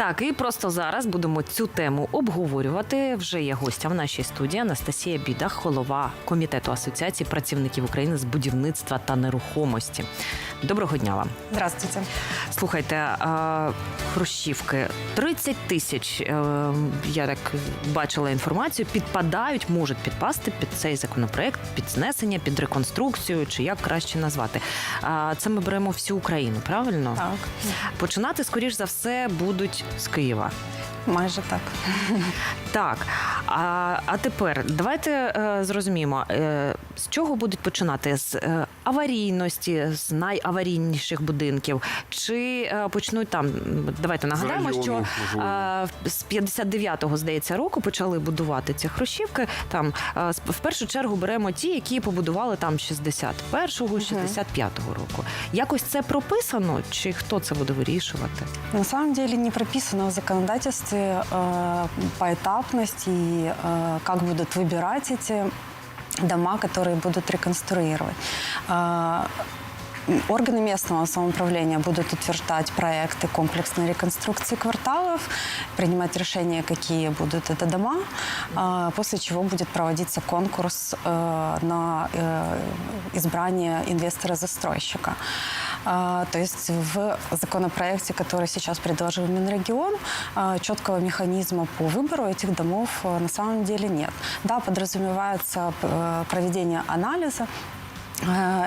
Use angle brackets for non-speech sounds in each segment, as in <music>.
Так, і просто зараз будемо цю тему обговорювати. Вже є гостя в нашій студії Анастасія Бідах, голова комітету асоціації працівників України з будівництва та нерухомості. Доброго дня вам. Здравствуйте. Слухайте, хрущівки 30 тисяч. е, Я так бачила інформацію. Підпадають, можуть підпасти під цей законопроект, під знесення, під реконструкцію, чи як краще назвати. А, Це ми беремо всю Україну, правильно? Так, Починати, скоріш за все, будуть з Києва. майже так. Так, а, а тепер давайте е, зрозуміємо, е, з чого будуть починати? З е, аварійності, з найаварійніших будинків, чи е, почнуть там? Давайте нагадаємо, району, що е, з 59-го, здається, року почали будувати ці хрущівки. Там е, в першу чергу беремо ті, які побудували там 61-го, 65-го року. Якось це прописано, чи хто це буде вирішувати? На самом деле не прописано в законодательстве э, поэтапность и э, как будут выбирать эти дома, которые будут реконструировать. Э, Органы местного самоуправления будут утверждать проекты комплексной реконструкции кварталов, принимать решения, какие будут это дома, а, после чего будет проводиться конкурс э, на э, избрание инвестора-застройщика. А, То есть в законопроекте, который сейчас предложил Минрегион, а, четкого механизма по выбору этих домов э, на самом деле нет. Да, подразумевается э, проведение анализа э,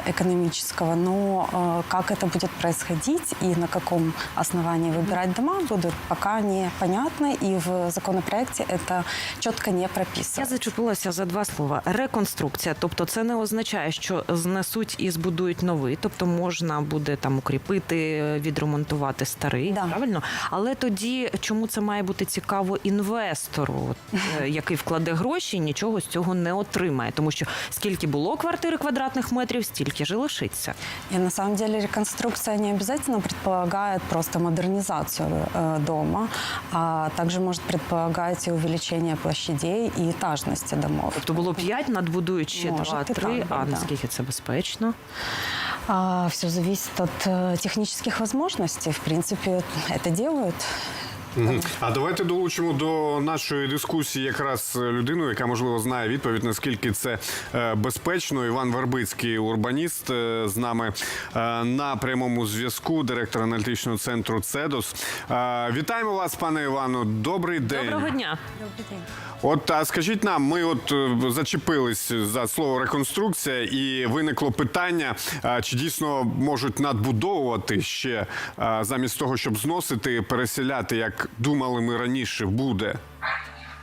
экономического, но э, как это будет происходить и на каком основании выбирать дома будут пока непонятно, и в законопроекте это четко не Я прописано. зачепилася за два слова: реконструкція. Тобто, це не означає, що знесуть і збудують новий. Тобто можна буде там укріпити, відремонтувати старий, Да. правильно? Але тоді чому це має бути цікаво інвестору, от, е, який <laughs> вкладе гроші, і нічого з цього не отримає, тому що скільки було квартири квадратних метрів, стільки ж і лишиться. И на самом деле реконструкция не обязательно предполагает просто модернизацию э, дома, а также может предполагать и увеличение площадей и этажности домов. Тобто було п'ять, надбудують ще Може, і два-три. так, А да. наскільки це безпечно? А, все зависит от э, технических возможностей. В принципе, это делают. А давайте долучимо до нашої дискусії якраз людину, яка можливо знає відповідь, наскільки це е, безпечно. Іван Вербицький, урбаніст, е, з нами е, на прямому зв'язку, директор аналітичного центру Цедос. Вітаємо вас, пане Івану. Добрий день. Доброго дня. Добрый день. От а скажіть нам, ми от зачепились за слово реконструкція, і виникло питання, чи дійсно можуть надбудовувати ще замість того, щоб зносити, переселяти, як думали ми раніше, буде.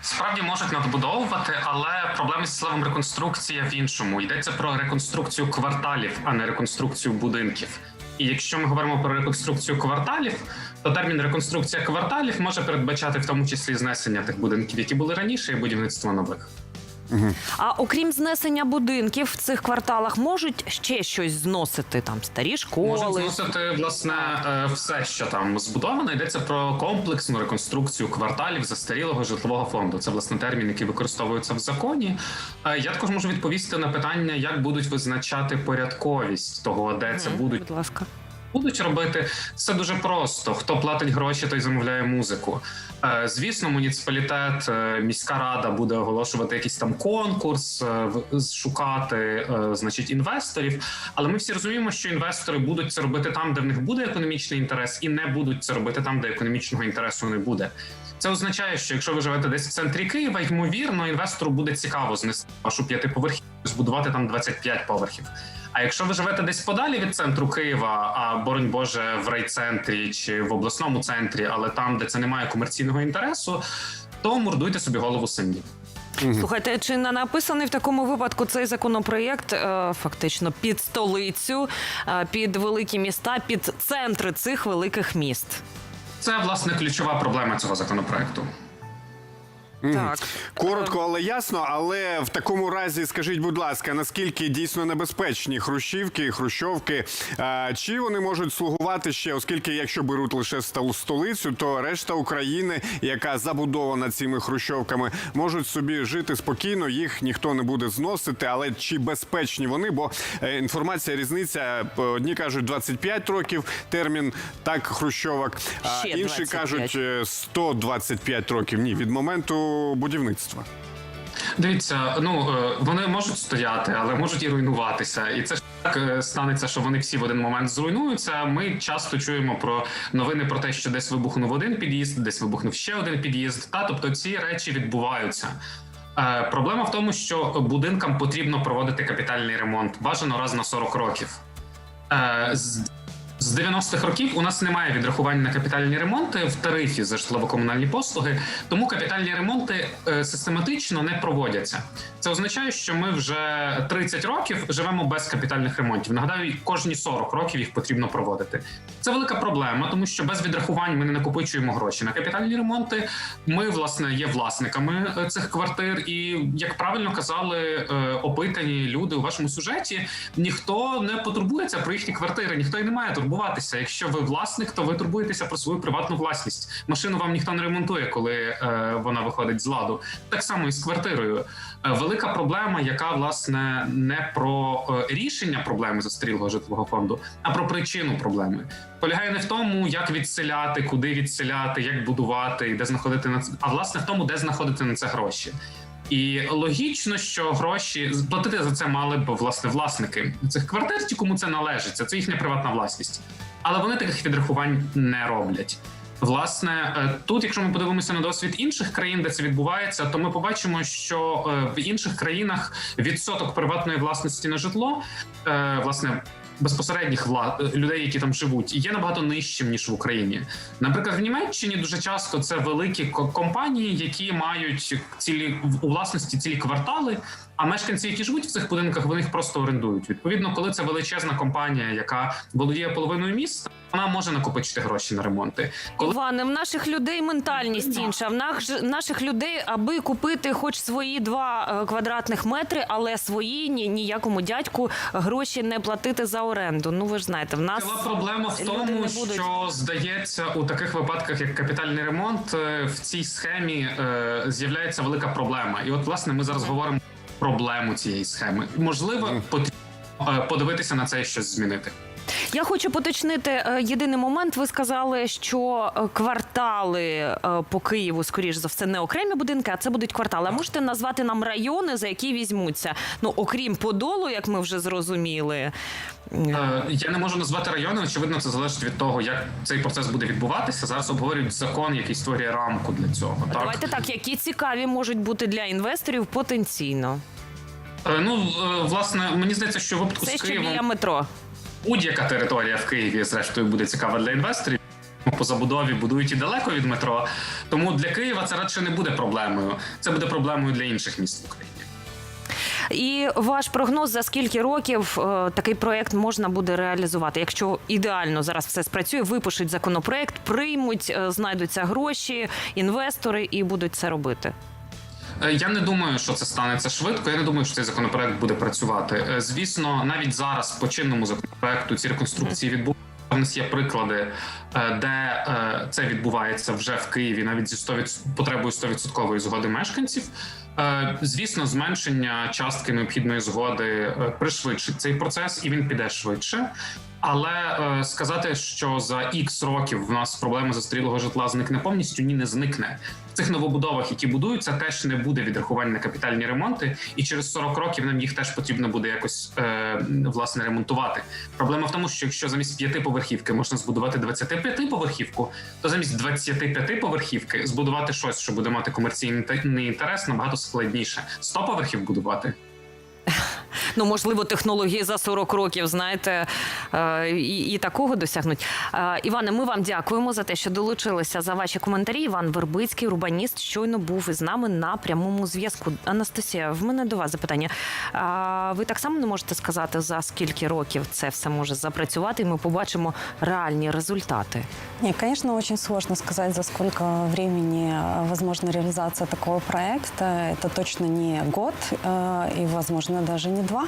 Справді можуть надбудовувати, але проблема зі словом реконструкція в іншому. Йдеться про реконструкцію кварталів, а не реконструкцію будинків. І якщо ми говоримо про реконструкцію кварталів, то термін реконструкція кварталів може передбачати в тому числі знесення тих будинків, які були раніше, і будівництво нових. А окрім знесення будинків в цих кварталах, можуть ще щось зносити там старі школи. Можуть зносити власне е, все, що там збудовано. Йдеться про комплексну реконструкцію кварталів застарілого житлового фонду. Це власне термін, який використовується в законі. Е, Я також можу відповісти на питання, як будуть визначати порядковість того, де це будуть Будь ласка. Будуть робити це дуже просто. Хто платить гроші, той замовляє музику. Е, Звісно, муніципалітет, е, міська рада буде оголошувати якийсь там конкурс, е, шукати, значить, інвесторів. Але ми всі розуміємо, що інвестори будуть це робити там, де в них буде економічний інтерес, і не будуть це робити там, де економічного інтересу не буде. Це означає, що якщо ви живете десь в центрі Києва, ймовірно, інвестору буде цікаво знести вашу п'ятиповерхівку, збудувати там 25 поверхів. А якщо ви живете десь подалі від центру Києва, а боронь Боже, в райцентрі чи в обласному центрі, але там, де це не має комерційного інтересу, то мордуйте собі голову самі. Слухайте, чи не написаний в такому випадку цей законопроєкт е, фактично під столицю, е, під великі міста, під центри цих великих міст? Це власне ключова проблема цього законопроекту. Мгм. Так. Коротко, але ясно. Але в такому разі, скажіть, будь ласка, наскільки дійсно небезпечні хрущівки, хрущовки? А, чи вони можуть слугувати ще, оскільки, якщо беруть лише стол- столицю, то решта України, яка забудована цими хрущовками, можуть собі жити спокійно, їх ніхто не буде зносити. Але чи безпечні вони? Бо е, інформація різниця. е, Одні кажуть 25 років термін так хрущовок, а Ще інші 25. кажуть е, 125 років. Ні, від моменту будівництва. Дивіться, ну е, вони можуть стояти, але можуть і руйнуватися. І це ж так е, станеться, що вони всі в один момент зруйнуються. Ми часто чуємо про новини про те, що десь вибухнув один під'їзд, десь вибухнув ще один під'їзд. Та тобто ці речі відбуваються. Е, Проблема в тому, що будинкам потрібно проводити капітальний ремонт бажано раз на 40 років. З- з 90-х років у нас немає відрахувань на капітальні ремонти в тарифі за житлово-комунальні послуги, тому капітальні ремонти е, систематично не проводяться. Це означає, що ми вже 30 років живемо без капітальних ремонтів. Нагадаю, кожні 40 років їх потрібно проводити. Це велика проблема, тому що без відрахувань ми не накопичуємо гроші на капітальні ремонти. Ми, власне, є власниками е, цих квартир, і як правильно казали е, опитані люди у вашому сюжеті, ніхто не потурбується про їхні квартири, ніхто і не має турбуватися. Якщо ви власник, то ви турбуєтеся про свою приватну власність. Машину вам ніхто не ремонтує, коли е, вона виходить з ладу. Так само і з квартирою. Е, Велика проблема, яка власне не про е, рішення проблеми застарілого житлового фонду, а про причину проблеми. Полягає не в тому, як відселяти, куди відселяти, як будувати і де знаходити на це, а власне в тому, де знаходити на це гроші. І логічно, що гроші платити за це мали б власне власники цих квартир, ті, кому це належить, це їхня приватна власність. Але вони таких відрахувань не роблять. Власне, е, тут, якщо ми подивимося на досвід інших країн, де це відбувається, то ми побачимо, що е, в інших країнах відсоток приватної власності на житло, е, власне. Безпосередніх вла... людей, які там живуть, є набагато нижчим ніж в Україні. Наприклад, в Німеччині дуже часто це великі компанії, які мають цілі у власності цілі квартали. А мешканці, які живуть в цих будинках, вони їх просто орендують. Відповідно, коли це величезна компанія, яка володіє половиною міста, вона може накопичити гроші на ремонти. Коли Іване, в наших людей ментальність інша. В наш- наших людей, аби купити хоч свої два е, квадратних метри, але свої ні, ніякому дядьку гроші не платити за оренду. Ну ви ж знаєте, в нас Ціла проблема в тому, будуть. що здається, у таких випадках, як капітальний ремонт, е, в цій схемі е, з'являється велика проблема. І от, власне, ми зараз говоримо про проблему цієї схеми. Можливо, потрібно е, подивитися на це і щось змінити. Я хочу поточнити е, єдиний момент. Ви сказали, що е, квартали е, по Києву, скоріш за все, не окремі будинки, а це будуть квартали. А можете назвати нам райони, за які візьмуться? Ну окрім Подолу, як ми вже зрозуміли. Я не можу назвати райони. Очевидно, це залежить від того, як цей процес буде відбуватися. Зараз обговорюють закон, який створює рамку для цього. Так Давайте так, які цікаві можуть бути для інвесторів потенційно. Ну власне, мені здається, що випадку Це з Києвом біля метро. Будь-яка територія в Києві, зрештою, буде цікава для інвесторів. По забудові будують і далеко від метро. Тому для Києва це радше не буде проблемою. Це буде проблемою для інших міст в Україні. І ваш прогноз за скільки років е, такий проект можна буде реалізувати? Якщо ідеально зараз все спрацює, випишуть законопроект, приймуть, е, знайдуться гроші, інвестори і будуть це робити. Е, Я не думаю, що це станеться швидко. Я не думаю, що цей законопроект буде працювати. Е, Звісно, навіть зараз по чинному законопроекту ці реконструкції відбуваються. У нас є приклади, е, де це відбувається вже в Києві, навіть зі 100%, потребою 100% згоди мешканців. Звісно, зменшення частки необхідної згоди пришвидшить цей процес, і він піде швидше. Але е, сказати, що за ікс років в нас проблема застарілого житла зникне повністю, ні, не зникне. В цих новобудовах, які будуються, теж не буде відрахувань на капітальні ремонти, і через 40 років нам їх теж потрібно буде якось е, власне ремонтувати. Проблема в тому, що якщо замість п'ятиповерхівки можна збудувати 25-поверхівку, то замість 25-поверхівки збудувати щось, що буде мати комерційний інтерес, набагато складніше. 100 поверхів будувати. <laughs> Ну, можливо, технології за 40 років, знаєте, е, і, і такого досягнуть. Е, Іване, ми вам дякуємо за те, що долучилися за ваші коментарі. Іван Вербицький, урбаніст, щойно був із нами на прямому зв'язку. Анастасія, в мене до вас запитання. А ви так само не можете сказати, за скільки років це все може запрацювати, і ми побачимо реальні результати? Нет, конечно, очень сложно сказать, за сколько времени э, возможна реализация такого проекта. Это точно не год э, и, возможно, даже не два.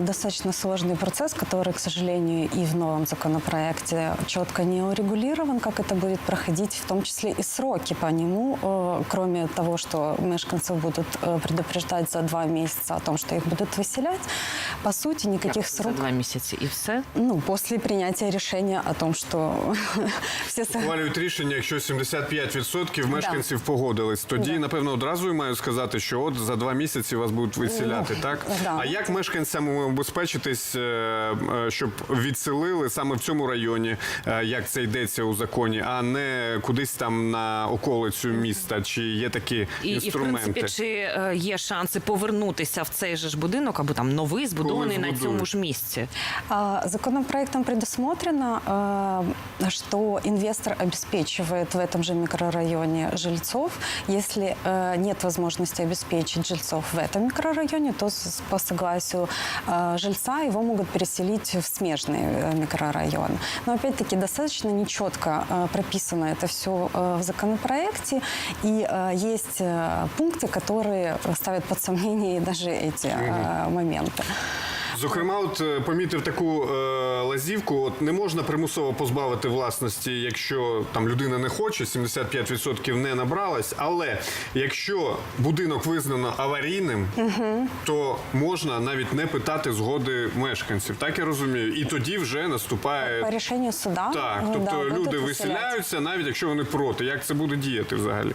Достаточно сложный процесс, который, к сожалению, и в новом законопроекте четко не урегулирован, как это будет проходить, в том числе и сроки по нему, э, кроме того, что мешканцев будут э, предупреждать за два месяца о том, что их будут выселять, по сути, никаких За сроков два місяці і все. ну, после принятия решения о том, что <laughs> все... со- Ухвалюють рішення, якщо 75% мешканців погодились. Тоді, Да. напевно, одразу і маю сказати, що от за два місяці вас будуть виселяти, Ну, так? да. А як мешканцям обезпечитись, е, е, щоб відселили саме в цьому районі, е, як це йдеться у законі, а не кудись там на околицю міста? Чи є такі І, і в інструменти? принципі, чи е, є шанси повернутися в цей же ж будинок або там новий збудований на збудують. цьому ж місці? А, Законопроектом предусмотрено, э, что инвестор обеспечивает в этом же микрорайоне жильцов. Если э, нет возможности обеспечить жильцов в этом микрорайоне, то с- по согласию э, жильца его могут переселить в смежный э, микрорайон. Но опять-таки достаточно нечетко э, прописано это все в законопроекте, и э, есть э, пункты, которые ставят под сомнение даже эти э, моменты. Зокрема, от е, помітив таку е, лазівку: от не можна примусово позбавити власності, якщо там людина не хоче, 75% не набралась. Але якщо будинок визнано аварійним, то можна навіть не питати згоди мешканців. Так я розумію. І тоді вже наступає По решению суда. так. э, Тобто да, люди виселяються, навіть якщо вони проти. Як це буде діяти взагалі?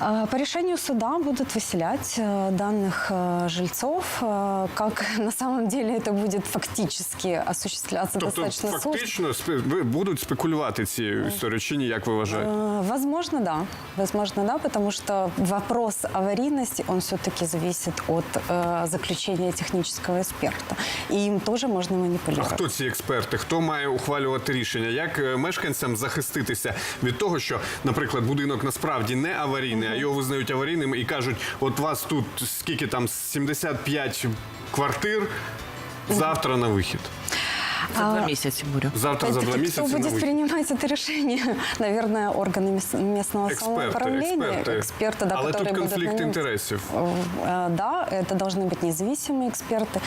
Э, По решению суда будут выселять э, данных э, жильцов. Э, Как <laughs> на самом деле это будет фактически осуществляться Тобто, достаточно сложно. фактично спе- ви- будуть спекулювати цією історією, чи ні, як ви вважаєте? Э, Возможно, да. Возможно, да, потому что вопрос аварийности, он все-таки зависит от э, заключения технического эксперта. И им тоже можно А манипулировать. хто ці експерти? Хто має ухвалювати рішення? Як е, мешканцям захиститися від того, що, наприклад, будинок насправді не аварійний, а його визнають аварійним і кажуть, от вас тут скільки там 75 квартир. Завтра на вихід. За два А, місяці бурю. Завтра за два Опять-таки, місяці кто на будет вихід. принимать это решение? <laughs> Наверное, органы мес- местного Експерти, самоуправления. експерти. да, Але которые тут будут конфлікт на них- інтересів. Э, Да, это должны быть независимые эксперты.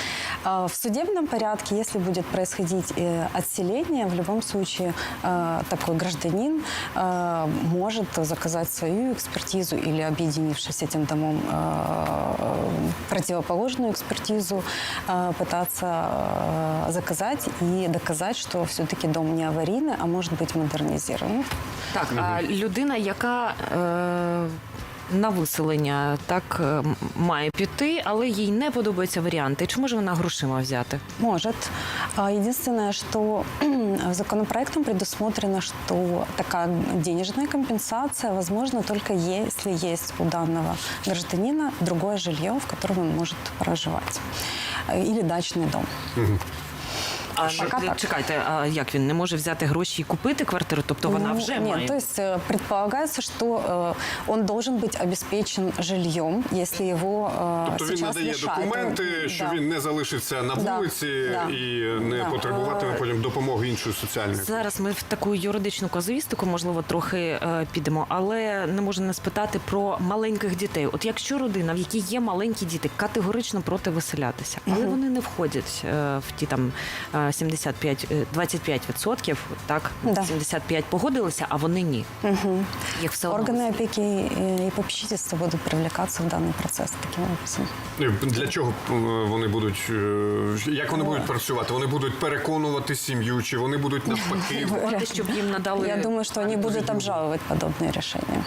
А В судебном порядке, если будет происходить э, отселение, в любом случае э, такой гражданин э, может заказать свою экспертизу или, объединившись этим домом, э, противоположную экспертизу э, пытаться э, заказать и доказать, что все-таки дом не аварийный, а может быть модернизирован. Так, а людина, яка е, на виселення так е, м- має піти, але їй не подобаються варіанти. Чи може вона грошима взяти? Может. А, Единственное, что <clears throat> законопроектом предусмотрено, что такая денежная компенсация возможна только если есть у данного гражданина другое жилье, в котором он может проживать. Э, Или дачный дом. А Пока так. чекайте, а як він не може взяти гроші і купити квартиру? Тобто вона Ну, вже Нет, має. то есть э, предполагается, что э, он должен быть обеспечен жильем, если его э, Тобто він сейчас надає лишают. документи, що Да. він не залишиться на Да, вулиці да. і не Да. потребуватиме Е, потім допомоги іншої соціальної. Зараз ми в таку юридичну казуїстику, можливо, трохи е, підемо, але не можу не спитати про маленьких дітей. От якщо родина, в якій є маленькі діти, категорично проти виселятися, але вони не входять е, в ті там е, 75, е, 25%, так Да. 75 погодилися, а вони ні. Їх все одно Органы опеки и и попечительства будут привлекаться в данный процесс таким образом. Для чого е, вони будуть е, як вони будуть працювати? Вони будуть переконувати сім'ю, чи вони будуть навпаки виселяти, щоб <laughs> їм надали. Я думаю, что они будут обжаловать подобные решения.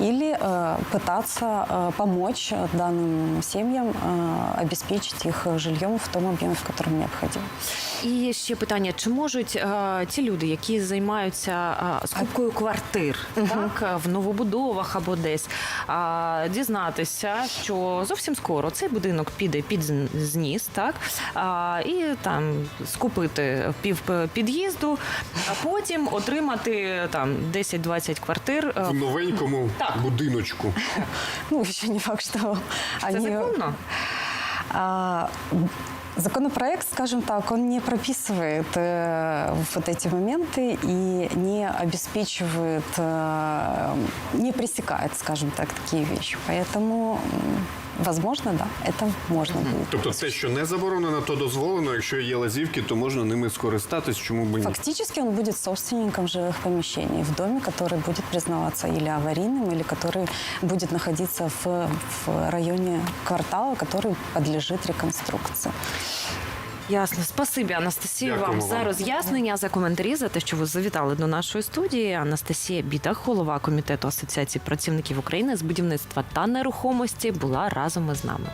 или э, пытаться э, помочь данным семьям э, обеспечить их жильем в том объеме, в котором необходимо. І ще питання: чи можуть е, ті люди, які займаються е, скупкою квартир, так е, в новобудовах або десь, е, дізнатися, що зовсім скоро цей будинок піде під зн- зніс, так е, і там скупити пів під'їзду, а потім отримати там 10-20 квартир. е, В новенькому Так. будиночку. Ну, еще не факт, что Це они... законно? А, Законопроект, скажем так, он не прописывает э, вот эти моменты и не обеспечивает, э, не пресекает, скажем так, такие вещи. Поэтому, м, возможно, да, это можно будет. Тобто те, що не заборонено, то дозволено. Якщо є лазівки, то можна ними скористатись. Чому б ні? Фактически он будет собственником жилых помещений в доме, который будет признаваться или аварийным, или который будет находиться в, в районе квартала, который подлежит реконструкции. Ясно, спасибі, Анастасія, вам вам за роз'яснення, за коментарі, за те, що ви завітали до нашої студії. Анастасія Бітах, голова комітету Асоціації працівників України з будівництва та нерухомості, була разом із нами.